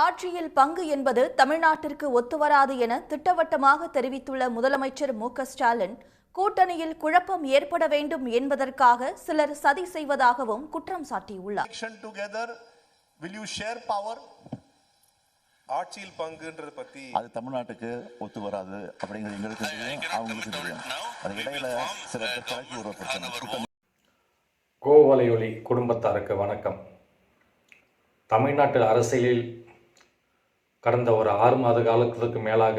ஆட்சியில் பங்கு என்பது தமிழ்நாட்டிற்கு ஒத்துவராது என திட்டவட்டமாக தெரிவித்துள்ள முதலமைச்சர் மு க ஸ்டாலின் கூட்டணியில் குழப்பம் ஏற்பட வேண்டும் என்பதற்காக சிலர் சதி செய்வதாகவும் குற்றம் சாட்டியுள்ளார். Action together, will you share power? ஆட்சியில் பங்குன்றது பத்தி அது தமிழ்நாட்டுக்கு ஒத்து வராது அப்படிங்கிறது எங்களுக்கு தெரியும் அவங்களுக்கு தெரியும். அது இடையில சில கலக்கி பிரச்சனை கூட்டணி. கோவலையொலி குடும்பத்தாருக்கு வணக்கம். தமிழ்நாட்டு அரசியலில் கடந்த ஒரு ஆறு மாத காலத்துக்கு மேலாக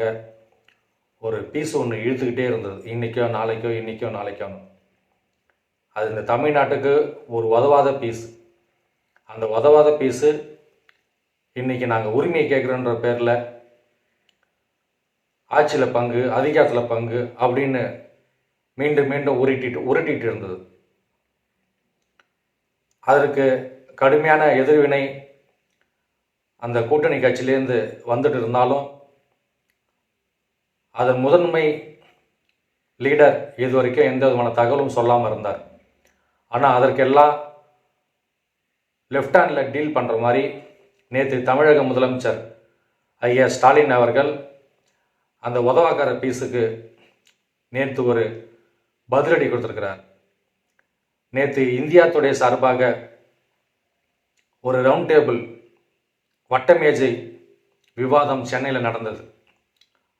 ஒரு பீஸ் ஒன்று இழுத்துக்கிட்டே இருந்தது. இன்றைக்கோ நாளைக்கோ இன்றைக்கோ நாளைக்கோ. அது இந்த தமிழ்நாட்டுக்கு ஒரு உதவாத பீஸ் அந்த உதவாத பீஸு இன்றைக்கி நாங்கள் உரிமையை கேட்குறோன்ற பேரில் ஆட்சியில் பங்கு அதிகாரத்தில் பங்கு அப்படின்னு மீண்டும் மீண்டும் உருட்டிட்டு உருட்டிட்டு இருந்தது. அதற்கு கடுமையான எதிர்வினை அந்த கூட்டணி கட்சியிலேருந்து வந்துட்டு இருந்தாலும் அதன் முதன்மை லீடர் இது வரைக்கும் எந்த விதமான தகவலும் சொல்லாமல் இருந்தார். ஆனால் அதற்கெல்லாம் லெஃப்ட் ஹேண்டில் டீல் பண்ணுற மாதிரி நேற்று தமிழக முதலமைச்சர் ஐயா ஸ்டாலின் அவர்கள் அந்த உதவாக்கார பீஸுக்கு நேற்று ஒரு பதிலடி கொடுத்துருக்கிறார். நேற்று இந்தியா சார்பாக ஒரு ரவுண்ட் டேபிள் வட்டமேஜை விவாதம் சென்னையில் நடந்தது.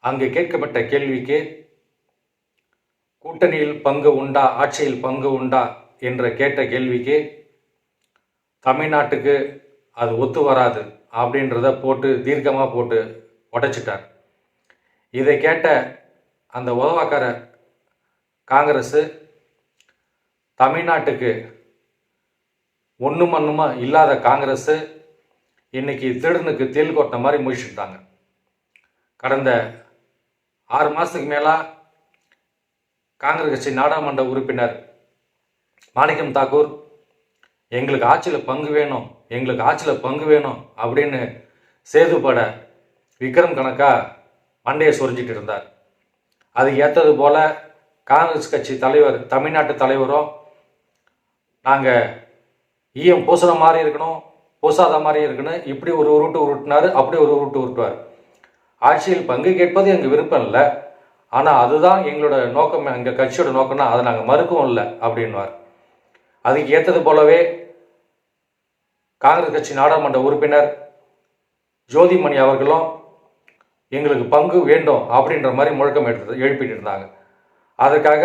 அங்கு கேட்கப்பட்ட கேள்விக்கு கூட்டணியில் பங்கு உண்டா ஆட்சியில் பங்கு உண்டா என்ற கேட்ட கேள்விக்கு தமிழ்நாட்டுக்கு அது ஒத்து வராது அப்படின்றத போட்டு தீர்க்கமாக போட்டு உடைச்சிட்டார். இதை கேட்ட அந்த உதவாக்கார காங்கிரஸு தமிழ்நாட்டுக்கு ஒன்று மண்ணுமா இல்லாத காங்கிரஸு இன்னைக்கு திருடனுக்கு தேல் கொட்டின மாதிரி முடிச்சுட்டாங்க. கடந்த ஆறு மாதத்துக்கு மேலா காங்கிரஸ் கட்சி நாடாளுமன்ற உறுப்பினர் மாணிக்கம் தாக்கூர் எங்களுக்கு ஆட்சியில் பங்கு வேணும் எங்களுக்கு ஆட்சியில் பங்கு வேணும் அப்படின்னு சேதுபட விக்ரம் கணக்காக மண்டையை சொரிஞ்சிட்டு இருந்தார். அது ஏற்றது போல காங்கிரஸ் கட்சி தலைவர் தமிழ்நாட்டு தலைவரும் நாங்கள் ஈயம் பூசுன மாதிரி இருக்கணும் பூசாத மாதிரி இருக்குன்னு இப்படி ஒரு உருட்டு உருட்டினார் அப்படி ஒரு உருட்டு உருட்டுவார். ஆட்சியில் பங்கு கேட்பது எங்கள் விருப்பம் இல்லை. ஆனால் அதுதான் எங்களோட நோக்கம் எங்கள் கட்சியோட நோக்கம்னா அதை நாங்கள் மறுக்கவும் இல்லை அப்படின்வார் அதுக்கு ஏற்றது போலவே காங்கிரஸ் கட்சி நாடாளுமன்ற உறுப்பினர் ஜோதிமணி அவர்களும் எங்களுக்கு பங்கு வேண்டும் அப்படின்ற மாதிரி முழக்கம் எடுத்து எழுப்பிட்டு இருந்தாங்க. அதற்காக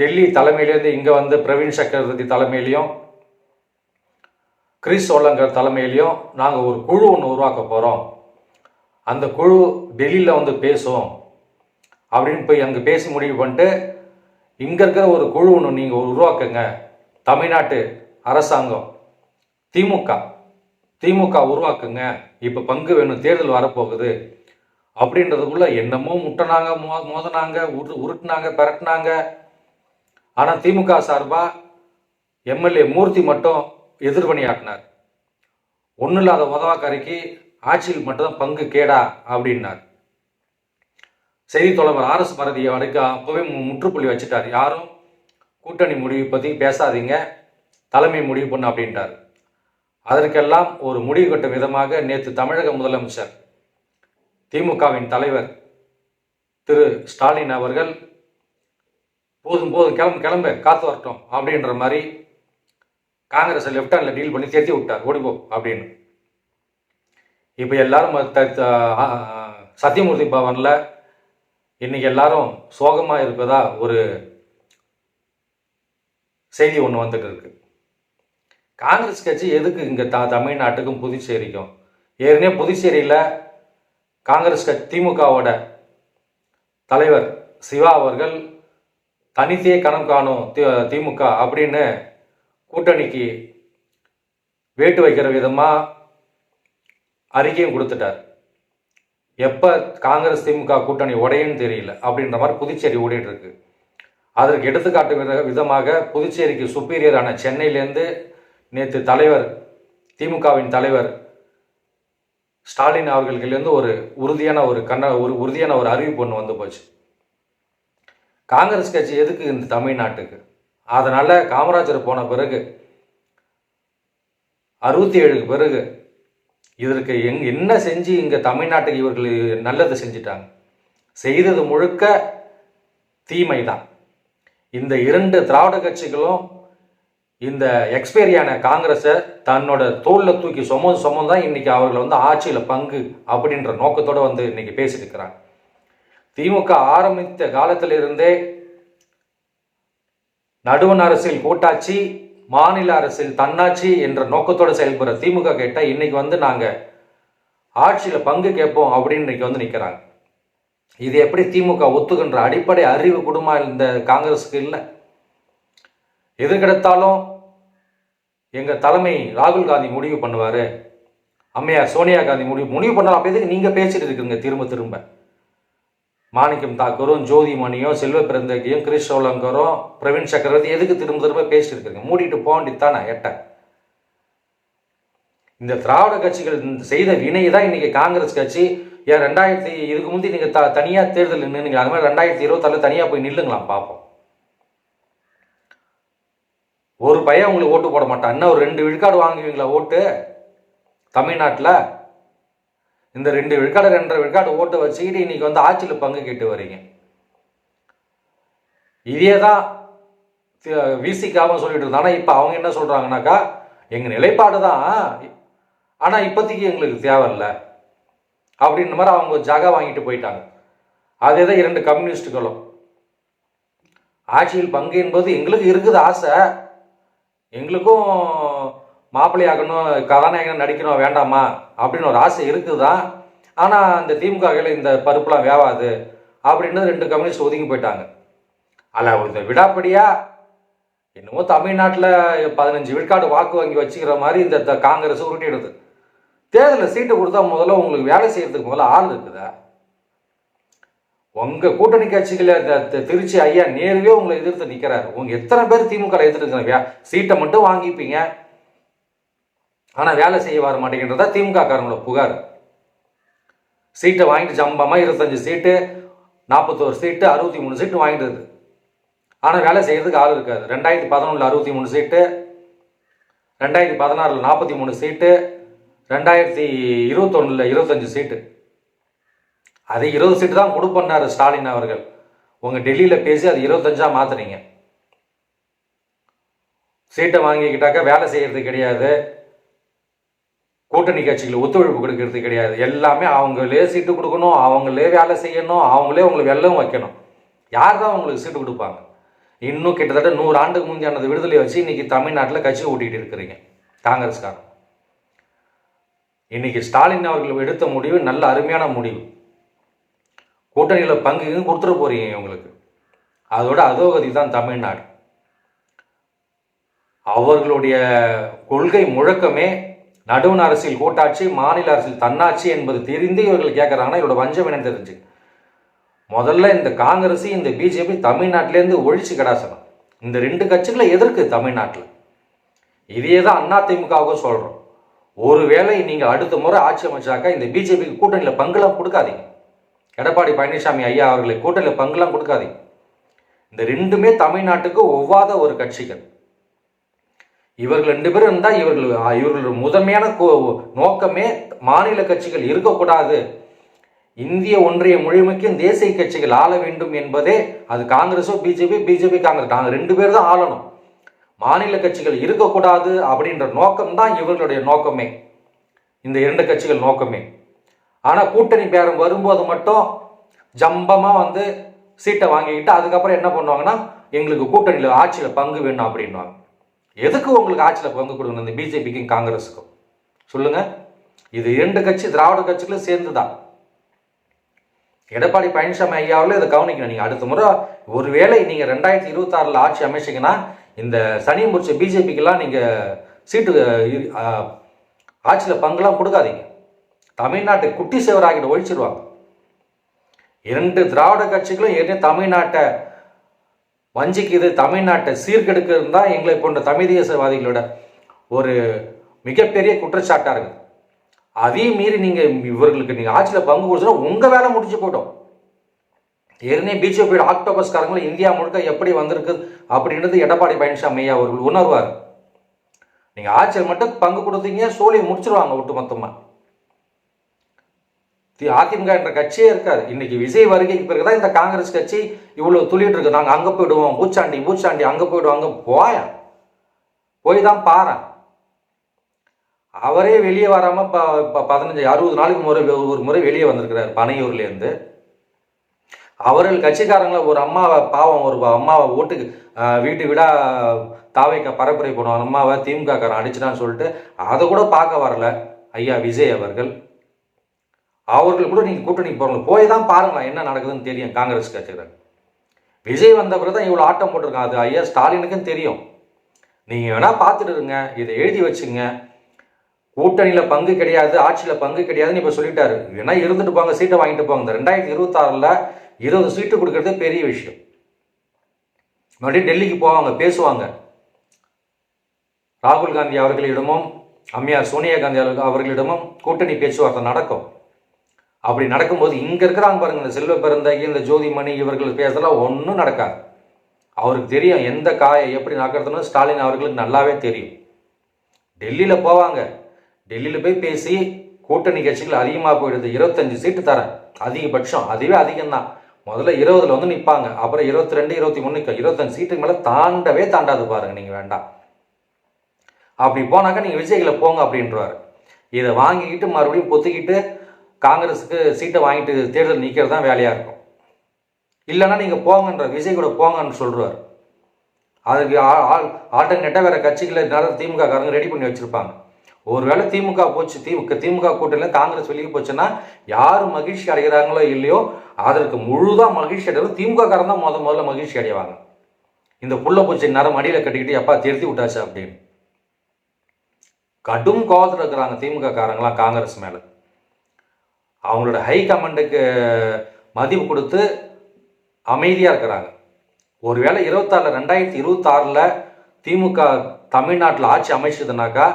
டெல்லி தலைமையிலேருந்து இங்கே வந்து பிரவீன் சக்கரவர்த்தி தலைமையிலையும் கிறிஸ் சோலங்கர் தலைமையிலையும் நாங்கள் ஒரு குழு ஒன்று உருவாக்க போகிறோம் அந்த குழு டெல்லியில் வந்து பேசும் அப்படின்னு போய் அங்கே பேசி முடிவு பண்ணிட்டு இங்கே இருக்கிற ஒரு குழு ஒன்று நீங்கள் உருவாக்குங்க. தமிழ்நாட்டு அரசாங்கம் திமுக திமுக உருவாக்குங்க. இப்போ பங்கு வேணும் தேர்தல் வரப்போகுது. அப்படின்றதுக்குள்ள என்னமோ முட்டினாங்க மோ மோதினாங்க உரு உருட்டினாங்க பரட்டினாங்க. ஆனால் திமுக சார்பாக எம்எல்ஏ மூர்த்தி மட்டும் எதிர்பணியாட்டினார் ஒன்றும் இல்லாத உதவாக்காரிக்கு ஆட்சியில் மட்டும்தான் பங்கு கேடா அப்படின்னார். செய்தி தொடர்பர் ஆர்எஸ் பாரதியை வரைக்கும் அப்போவே முற்றுப்புள்ளி வச்சுட்டார். யாரும் கூட்டணி முடிவு பற்றி பேசாதீங்க தலைமை முடிவு பண்ணு அப்படின்ட்டார். அதற்கெல்லாம் ஒரு முடிவு கட்டும் விதமாக நேற்று தமிழக முதலமைச்சர் திமுகவின் தலைவர் திரு ஸ்டாலின் அவர்கள் போதும் போதும் கிளம்பு கிளம்பு காத்து வரட்டும் அப்படின்ற மாதிரி காங்கிரஸை லெஃப்ட் ஹேண்டில் டீல் பண்ணி சேர்த்தி விட்டார். ஓடிப்போ அப்படின்னு. இப்போ எல்லாரும் த- சத்தியமூர்த்தி பவனில் இன்னைக்கு எல்லாரும் சோகமாக இருப்பதா ஒரு செய்தி ஒன்று வந்துட்டு இருக்கு. காங்கிரஸ் கட்சி எதுக்கு இங்கே த தமிழ்நாட்டுக்கும் புதுச்சேரிக்கும்? ஏற்கனவே புதுச்சேரியில் காங்கிரஸ் கட்சி திமுகவோட தலைவர் சிவா அவர்கள் தனித்தே கணம் காணும் தி- திமுக அப்படின்னு கூட்டணிக்கு வேட்டு வைக்கிற விதமாக அறிக்கையும் கொடுத்துட்டார். எப்போ காங்கிரஸ் திமுக கூட்டணி உடையன்னு தெரியல. அப்படின்ற மாதிரி புதுச்சேரி ஓடிட்டு இருக்கு. அதற்கு எடுத்துக்காட்டு வித- விதமாக புதுச்சேரிக்கு சுப்பீரியரான சென்னையிலேருந்து நேற்று தலைவர் திமுகவின் தலைவர் ஸ்டாலின் அவர்களுக்கிலேருந்து ஒரு உறுதியான ஒரு கண்ண ஒரு உறுதியான ஒரு அறிவிப்பு ஒன்று வந்து போச்சு. காங்கிரஸ் கட்சி எதுக்கு இந்த தமிழ்நாட்டுக்கு? அதனால் காமராஜர் போன பிறகு அறுபத்தி ஏழுக்கு பிறகு இதற்கு எங் என்ன செஞ்சு இங்கே தமிழ்நாட்டுக்கு இவர்கள் நல்லது செஞ்சிட்டாங்க? செய்தது முழுக்க தீமை தான் இந்த இரண்டு திராவிட கட்சிகளும் இந்த எக்ஸ்பைரியான காங்கிரஸை தன்னோட தோளில் தூக்கி சுமந்து சுமந்து தான் இன்னைக்கு அவர்கள் வந்து ஆட்சியில் பங்கு அப்படின்ற நோக்கத்தோடு வந்து இன்னைக்கு பேசியிருக்கிறாங்க திமுக ஆரம்பித்த காலத்திலிருந்தே நடுவண் அரசியல் கூட்டாட்சி மாநில அரசில் தன்னாட்சி என்ற நோக்கத்தோடு செயல்படுற திமுக கேட்டால் இன்னைக்கு வந்து நாங்கள் ஆட்சியில் பங்கு கேட்போம் அப்படின்னு இன்னைக்கு வந்து நிற்கிறாங்க இது எப்படி திமுக ஒத்துக்கின்ற அடிப்படை அறிவு குடும்பம் இந்த காங்கிரஸுக்கு இல்லை? எது கிடைத்தாலும் எங்கள் தலைமை ராகுல் காந்தி முடிவு பண்ணுவார். அம்மையார் சோனியா காந்தி முடிவு முடிவு பண்ணலாம். அப்போ எதுக்கு நீங்கள் பேசிட்டு இருக்குங்க? திரும்ப திரும்ப. மாணிக்கம் தாக்கூரும் ஜோதிமணியும் செல்வ பிறந்தகியும் கிரிஷ் சோலங்கரும் பிரவீன் சக்கரவர்த்தி எதுக்கு திரும்ப திரும்ப பேசிட்டு இருக்குங்க மூடிட்டு போண்டித்தானே எட்ட. இந்த திராவிட கட்சிகள் இந்த செய்த வினை தான் இன்னைக்கு காங்கிரஸ் கட்சி ஏன் ரெண்டாயிரத்தி இதுக்கு முந்தி நீங்கள் த தனியாக தேர்தல் நின்றுங்க அது மாதிரி ரெண்டாயிரத்தி இருபத்தாறுல தனியாக போய் நில்லுங்களாம் பார்ப்போம் ஒரு பையன் உங்களுக்கு ஓட்டு போட மாட்டான். இன்னும் ஒரு ரெண்டு விழுக்காடு வாங்குவீங்களா ஓட்டு? தமிழ்நாட்டில்? இந்த ரெண்டு விழுக்காடு ரெண்டரை விழுக்காடு ஓட்டை வச்சுக்கிட்டு இன்னைக்கு வந்து ஆட்சியில் பங்கு கேட்டு வரீங்க. இதே தான் விசிக்காவும் சொல்லிட்டு இருந்தாங்க. ஆனால் இப்போ அவங்க என்ன சொல்கிறாங்கனாக்கா எங்கள் நிலைப்பாடு தான். ஆனால் இப்போதைக்கு எங்களுக்கு தேவையில்லை. அப்படின்ற மாதிரி அவங்க ஜாகா வாங்கிட்டு போயிட்டாங்க. அதே தான் இரண்டு கம்யூனிஸ்டுகளும். ஆட்சியில் பங்கு என்பது எங்களுக்கு இருக்குது ஆசை. எங்களுக்கும் மாப்பிள்ளையாகணும் கதாநாயகன் நடிக்கணும் வேண்டாமா? அப்படின்னு ஒரு ஆசை இருக்குது? தான் ஆனால் அந்த திமுக கையில் இந்த பருப்புலாம் வேவாது அப்படின்னு ரெண்டு கம்யூனிஸ்ட் ஒதுங்கி போயிட்டாங்க. அதில் இந்த விடாப்படியா? என்னமோ தமிழ்நாட்டில் பதினஞ்சு விழுக்காடு வாக்கு வாங்கி வச்சுக்கிற மாதிரி இந்த த- காங்கிரஸ் உருட்டிடுது. தேர்தலில் சீட்டு கொடுத்தா முதல்ல உங்களுக்கு வேலை செய்யறதுக்கு முதல்ல ஆள் இருக்குதா? உங்கள் கூட்டணி கட்சிகளில் இந்த திருச்சி ஐயா நேருவே உங்களை எதிர்த்து நிற்கிறாரு உங்கள் எத்தனை பேர் திமுக எதிர்த்து சீட்டை மட்டும் வாங்கிப்பீங்க. ஆனால் வேலை செய்ய வர மாட்டேங்கிறதா திமுக காரங்களோட புகார். சீட்டை வாங்கிட்டு ஜம்பமாக இருபத்தஞ்சு சீட்டு நாற்பத்தோரு சீட்டு அறுபத்தி மூணு சீட்டு வாங்கிடுது ஆனால் வேலை செய்கிறதுக்கு ஆள் இருக்காது. ரெண்டாயிரத்தி பதினொன்றில் அறுபத்தி மூணு சீட்டு ரெண்டாயிரத்தி பதினாறில் நாற்பத்தி மூணு சீட்டு ரெண்டாயிரத்தி இருபத்தொன்னில் இருபத்தஞ்சு சீட்டு. அது இருபது சீட்டு தான் கொடுப்பண்ணாரு ஸ்டாலின் அவர்கள். உங்கள் டெல்லியில் பேசி அது இருபத்தஞ்சா மாற்றுறீங்க சீட்டை வாங்கிக்கிட்டாக்கா வேலை செய்கிறது கிடையாது. கூட்டணி கட்சிகள் ஒத்துழைப்பு கொடுக்கறது கிடையாது. எல்லாமே அவங்களே சீட்டு கொடுக்கணும் அவங்களே வேலை செய்யணும் அவங்களே உங்களுக்கு வெள்ளம் வைக்கணும். யார் தான் அவங்களுக்கு சீட்டு கொடுப்பாங்க? இன்னும் கிட்டத்தட்ட நூறு ஆண்டுக்கு முந்தியானது விடுதலை வச்சு இன்னைக்கு தமிழ்நாட்டில் கட்சி ஓட்டிகிட்டு இருக்கிறீங்க. காங்கிரஸ்காரன். இன்னைக்கு ஸ்டாலின் அவர்கள் எடுத்த முடிவு நல்ல அருமையான முடிவு. கூட்டணியில் பங்கு கொடுத்துட போகிறீங்க உங்களுக்கு அதோட அதோகதி தான் தமிழ்நாடு. அவர்களுடைய கொள்கை முழக்கமே நடுவன் அரசியல் கூட்டாட்சி மாநில அரசியல் தன்னாட்சி என்பது தெரிந்து இவர்கள் கேட்கறாங்கன்னா இவரோட வஞ்சம் என்ன தெரிஞ்சு. முதல்ல இந்த காங்கிரஸ் இந்த பிஜேபி தமிழ்நாட்டிலேருந்து ஒழிச்சு கடாசனம். இந்த ரெண்டு கட்சிகளை எதிர்க்கு தமிழ்நாட்டில். இதே தான் அதிமுகவுக்கும் சொல்கிறோம் ஒருவேளை நீங்கள் அடுத்த முறை ஆட்சி அமைச்சாக்கா இந்த பிஜேபிக்கு கூட்டணியில் பங்குலாம் கொடுக்காதீங்க. எடப்பாடி பழனிசாமி ஐயா அவர்களை கூட்டணியில் பங்குலாம் கொடுக்காதீங்க. இந்த ரெண்டுமே தமிழ்நாட்டுக்கு ஒவ்வாத ஒரு கட்சிகள். இவர்கள் ரெண்டு பேரும் இருந்தால் இவர்கள் இவர்கள் முதன்மையான கோ- நோக்கமே மாநில கட்சிகள் இருக்கக்கூடாது. இந்திய ஒன்றிய முழுமைக்கும் தேசிய கட்சிகள் ஆள வேண்டும் என்பதே அது காங்கிரஸோ பிஜேபி பிஜேபி காங்கிரஸ். நாங்கள் ரெண்டு பேர் தான் ஆளணும். மாநில கட்சிகள் இருக்கக்கூடாது அப்படின்ற நோக்கம் தான் இவர்களுடைய நோக்கமே. இந்த இரண்டு கட்சிகள் நோக்கமே. ஆனால் கூட்டணி பேரம் வரும்போது மட்டும் ஜம்பமாக வந்து சீட்டை வாங்கிக்கிட்டு அதுக்கப்புறம் என்ன பண்ணுவாங்கன்னா எங்களுக்கு கூட்டணியில் ஆட்சியில் பங்கு வேணும் அப்படின்வாங்க எதுக்கு உங்களுக்கு ஆட்சியில் பங்கு கொடுக்கணும் இந்த பிஜேபிக்கும் காங்கிரஸுக்கும்? சொல்லுங்க. இது இரண்டு கட்சி திராவிட கட்சிகளும் சேர்ந்து தான் எடப்பாடி பழனிசாமி ஐயாவில் இதை கவனிக்கணும். நீங்கள் அடுத்த முறை ஒருவேளை நீங்கள் ரெண்டாயிரத்தி இருபத்தாறில் ஆட்சி அமைச்சிங்கன்னா இந்த சனி முடிச்ச பிஜேபிக்கெல்லாம் நீங்கள் சீட்டு ஆட்சியில் பங்குலாம் கொடுக்காதீங்க. தமிழ்நாட்டை குட்டி சேவராகிட்டு ஒழிச்சிருவாங்க. இரண்டு திராவிட கட்சிகளும் ஏற்கனவே தமிழ்நாட்டை வஞ்சிக்குது தமிழ்நாட்டை சீர்கெடுக்கிறது தான் எங்களை போன்ற தமிழ் தேசவாதிகளோட ஒரு மிகப்பெரிய குற்றச்சாட்டாக இருக்குது அதையும் மீறி நீங்கள் இவர்களுக்கு நீங்கள் ஆட்சியில் பங்கு கொடுத்தா உங்கள் வேலை முடிஞ்சு போயிடும். ஏற்கனவே பிஜேபியோட ஆக்டோபஸ்காரங்களும் இந்தியா முழுக்க எப்படி வந்திருக்கு அப்படின்றது எடப்பாடி பழனிசாமி ஐயா அவர்கள் உணர்வார். நீங்கள் ஆட்சியில் மட்டும் பங்கு கொடுத்தீங்க சோழியை முடிச்சிருவாங்க ஒட்டு மொத்தமாக அதிமுக என்ற கட்சியே இருக்காது. இன்னைக்கு விஜய் வருகைக்கு பிறகுதான் இந்த காங்கிரஸ் கட்சி இவ்வளவு துளிட்டு இருக்கு. நாங்கள் அங்கே போயிடுவோம் பூச்சாண்டி பூச்சாண்டி அங்கே போயிடுவோம் அங்கே போயா? போய் தான் பாரு அவரே வெளியே வராம இப்போ பதினஞ்சு அறுபது நாளைக்கு முறை ஒரு முறை வெளியே வந்திருக்கிறார் பனையூர்லேருந்து. அவர்கள் கட்சிக்காரங்களை ஒரு அம்மாவை பாவம் ஒரு அம்மாவை ஓட்டுக்கு வீட்டு விடா தாவைக்க பரப்புரை பண்ணுவாங்க அம்மாவை திமுக காரன் அடிச்சுட்டான்னு சொல்லிட்டு அதை கூட பார்க்க வரல. ஐயா விஜய் அவர்கள். அவர்கள் கூட நீங்கள் கூட்டணி போகணும் போய் தான் பாருங்களேன் என்ன நடக்குதுன்னு தெரியும் காங்கிரஸ் கட்சியில் விஜய் வந்த பிறகு தான் இவ்வளோ ஆட்டம் போட்டிருக்கான் அது ஐயா ஸ்டாலினுக்கும் தெரியும். நீங்கள் வேணால் பார்த்துட்டு இருங்க இதை எழுதி வச்சுங்க. கூட்டணியில் பங்கு கிடையாது ஆட்சியில் பங்கு கிடையாதுன்னு இப்போ சொல்லிட்டாரு. வேணா இருந்துட்டு போங்க சீட்டை வாங்கிட்டு போங்க. இந்த ரெண்டாயிரத்தி இருபத்தாறில் இருபது சீட்டு கொடுக்கறது பெரிய விஷயம். மறுபடியும் டெல்லிக்கு போவாங்க பேசுவாங்க. ராகுல் காந்தி அவர்களிடமும் அம்மையார் சோனியா காந்தி அவர்கள் அவர்களிடமும் கூட்டணி பேச்சுவார்த்தை நடக்கும். அப்படி நடக்கும்போது இங்கே இருக்கிறாங்க பாருங்க இந்த செல்வ பெருந்தகி இந்த ஜோதிமணி இவர்கள் பேசலாம் ஒன்றும் நடக்காது. அவருக்கு தெரியும் எந்த காயை எப்படி நகர்த்தணும் ஸ்டாலின் அவர்களுக்கு நல்லாவே தெரியும். டெல்லியில் போவாங்க. டெல்லியில் போய் பேசி கூட்டணி கட்சிகள் அதிகமாக போயிடுது. இருபத்தஞ்சு சீட்டு தரேன். அதிகபட்சம் அதுவே அதிகம்தான். முதல்ல இருபதுல வந்து நிற்பாங்க அப்புறம் இருபத்தி ரெண்டு இருபத்தி மூணு இருபத்தஞ்சு சீட்டுக்கு மேலே தாண்டவே தாண்டாது பாருங்க நீங்கள் வேண்டாம். அப்படி போனாக்கா நீங்கள் விஜய்களை போங்க அப்படின்றவாரு இதை வாங்கிக்கிட்டு மறுபடியும் பொத்திக்கிட்டு காங்கிரஸுக்கு சீட்டை வாங்கிட்டு தேர்தல் நிற்கிறது தான் வேலையாக இருக்கும். இல்லைன்னா நீங்கள் போங்கன்ற விஜய் கூட போங்கன்னு சொல்கிறார் அதுக்கு ஆல்டர்னேட்டாக வேற கட்சிகளை நேரம் திமுக காரங்க ரெடி பண்ணி வச்சுருப்பாங்க. ஒருவேளை திமுக போச்சு திமுக திமுக கூட்டணியில் காங்கிரஸ் வெளியே போச்சுன்னா யார் மகிழ்ச்சி அடைகிறாங்களோ இல்லையோ அதற்கு முழுதாக மகிழ்ச்சி அடைகிறது திமுக காரன் தான் முத முதல்ல மகிழ்ச்சி அடைவாங்க. இந்த புள்ள பூச்சி நேரம் மடியில் கட்டிக்கிட்டு எப்பா திருத்தி விட்டாச்சு அப்படின்னு. கடும் கோபத்தில் இருக்கிறாங்க திமுக காரங்களாம் காங்கிரஸ் மேலே. அவங்களோட ஹை கமாண்டுக்கு மதிப்பு கொடுத்து அமைதியாக இருக்கிறாங்க. ஒருவேளை இருபத்தாறில் ரெண்டாயிரத்தி இருபத்தாறில் திமுக தமிழ்நாட்டில் ஆட்சி அமைச்சதுனாக்கா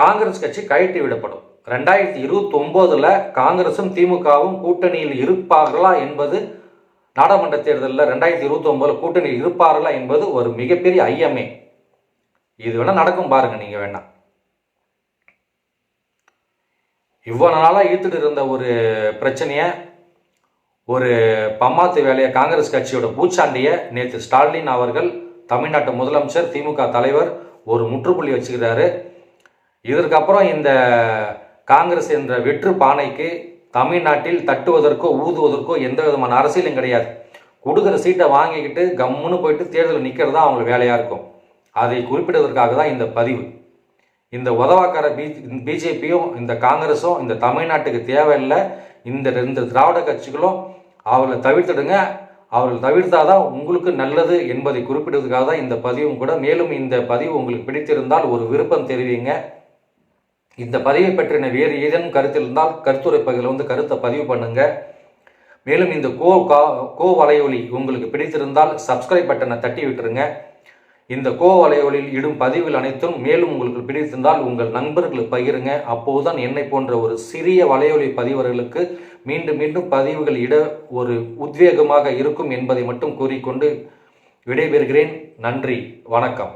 காங்கிரஸ் கட்சி கழட்டி விடப்படும். ரெண்டாயிரத்தி இருபத்தி ஒம்போதில் காங்கிரசும் திமுகவும் கூட்டணியில் இருப்பார்களா என்பது நாடாளுமன்ற தேர்தலில் ரெண்டாயிரத்தி இருபத்தி ஒம்போதில் கூட்டணியில் இருப்பார்களா என்பது ஒரு மிகப்பெரிய ஐயமே. இது வேணால் நடக்கும் பாருங்கள் நீங்கள் வேணால் இவ்வளவு நாளாக இழுத்துட்டு இருந்த ஒரு பிரச்சனையை ஒரு பம்மாத்து வேலையை காங்கிரஸ் கட்சியோட பூச்சாண்டியை நேற்று ஸ்டாலின் அவர்கள் தமிழ்நாட்டு முதலமைச்சர் திமுக தலைவர் ஒரு முற்றுப்புள்ளி வச்சுக்கிறாரு. இதற்கப்புறம் இந்த காங்கிரஸ் என்ற வெற்று பானைக்கு தமிழ்நாட்டில் தட்டுவதற்கோ ஊதுவதற்கோ எந்த விதமான அரசியலும் கிடையாது. கொடுக்குற சீட்டை வாங்கிக்கிட்டு கம்முன்னு போயிட்டு தேர்தலில் நிற்கிறது தான் அவங்களுக்கு வேலையாக இருக்கும். அதை குறிப்பிடுவதற்காக தான் இந்த பதிவு. இந்த உதவாக்கார பி பிஜேபியும் இந்த காங்கிரஸும் இந்த தமிழ்நாட்டுக்கு தேவையில்லை. இந்த ரெண்டு திராவிட கட்சிகளும் அவர்களை தவிர்த்துடுங்க. அவர்கள் தவிர்த்தாதான் உங்களுக்கு நல்லது என்பதை குறிப்பிடுவதற்காக தான் இந்த பதிவும் கூட. மேலும் இந்த பதிவு உங்களுக்கு பிடித்திருந்தால் ஒரு விருப்பம் தெரிவிங்க. இந்த பதிவை பற்றின வேறு ஏதேனும் கருத்து இருந்தால் கருத்துரை பகுதியில் வந்து கருத்தை பதிவு பண்ணுங்க. மேலும் இந்த கோ கா கோ வலையொலி உங்களுக்கு பிடித்திருந்தால் சப்ஸ்கிரைப் பட்டனை தட்டி விட்டுருங்க. இந்த கோ இடும் பதிவுகள் அனைத்தும் மேலும் உங்களுக்கு பிடித்திருந்தால் உங்கள் நண்பர்களுக்கு பகிருங்க. அப்போதுதான் என்னை போன்ற ஒரு சிறிய வலையொலி பதிவர்களுக்கு மீண்டும் மீண்டும் பதிவுகள் இட ஒரு உத்வேகமாக இருக்கும் என்பதை மட்டும் கூறிக்கொண்டு விடைபெறுகிறேன். நன்றி. வணக்கம்.